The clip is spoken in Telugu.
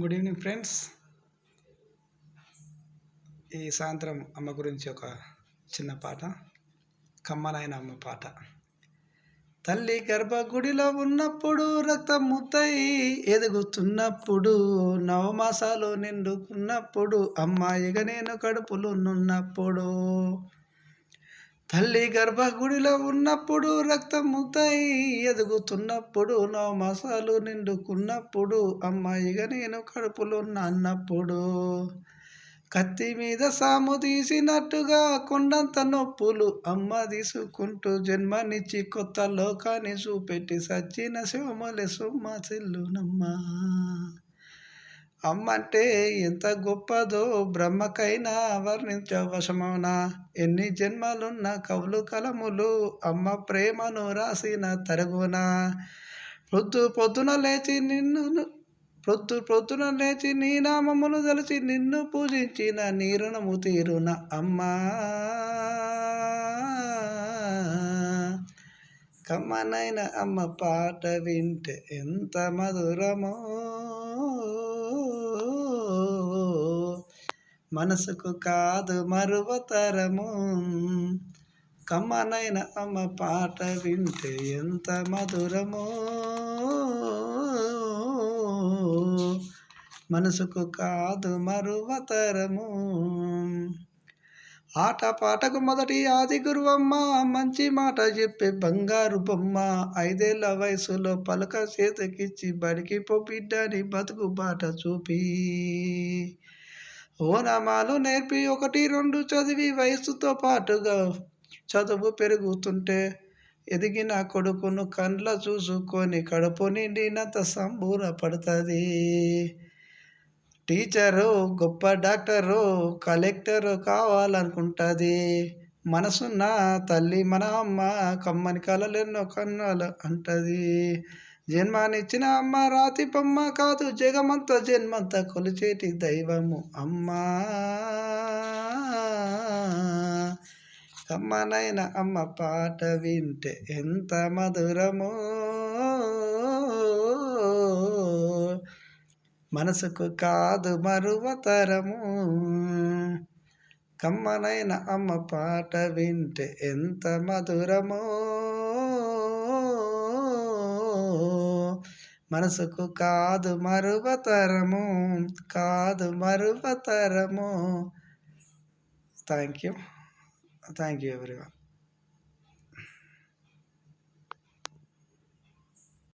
గుడ్ ఈవినింగ్ ఫ్రెండ్స్ ఈ సాయంత్రం అమ్మ గురించి ఒక చిన్న పాట కమ్మనాయన అమ్మ పాట. తల్లి గర్భగుడిలో ఉన్నప్పుడు రక్తం ముద్దై ఎదుగుతున్నప్పుడు నవమాసాలు నిండుకున్నప్పుడు అమ్మాయిగా నేను కడుపులో నున్నప్పుడు. తల్లి గర్భగుడిలో ఉన్నప్పుడు రక్తం ముద్దై ఎదుగుతున్నప్పుడు మసాలు నిండుకున్నప్పుడు అమ్మాయిగా నేను కడుపులో అన్నప్పుడు. కత్తి మీద సాము తీసినట్టుగా కొండంత నొప్పులు అమ్మ తీసుకుంటూ జన్మనిచ్చి కొత్త లోకాన్ని చూపెట్టి సచ్చిన శివమలే సుమ్మ చెల్లునమ్మా. అమ్మ అంటే ఎంత గొప్పదో బ్రహ్మకైనా వర్ణించవశమవునా ఎన్ని జన్మలున్న కవులు కలములు అమ్మ ప్రేమను రాసిన తరుగునా? పొద్దు పొద్దున లేచి నిన్ను ప్రొద్దు ప్రొద్దున లేచి నీ నామములు తలచి నిన్ను పూజించిన నీరునము తీరున అమ్మా. కమ్మనైన అమ్మ పాట వింటే ఎంత మధురమో. మనసుకు కాదు మరువతరము. కమ్మనైన అమ్మ పాట వింటే ఎంత మధురమో. మనసుకు కాదు మరువతరము. ఆట పాటకు మొదటి ఆది గురువమ్మ మంచి మాట చెప్పే బంగారు బొమ్మ. ఐదేళ్ళ వయసులో పలక చేతకిచ్చి బడికి పొబిడ్డని బతుకు బాట చూపి. ఓనామాలు నేర్పి ఒకటి రెండు చదివి వయసుతో పాటుగా చదువు పెరుగుతుంటే ఎదిగిన కొడుకును కండ్ల చూసుకొని కడుపు నిండినంత సంబూర పడుతుంది టీచరు గొప్ప డాక్టరు కలెక్టరు కావాలనుకుంటుంది. మనసున్న తల్లి మన అమ్మ కమ్మని కలలెన్నో కన్నాలు అంటది. జన్మానిచ్చిన అమ్మ రాతి బొమ్మ కాదు జగమంత జన్మంత కొలిచేటి దైవము అమ్మా. కమ్మనైన అమ్మ పాట వింటే ఎంత మధురమో. మనసుకు కాదు మరువతరము కమ్మనైన అమ్మ పాట వింటే ఎంత మధురమో. మనసుకు కాదు మరువతరము కాదు మరువతరము. Thank you thank you everyone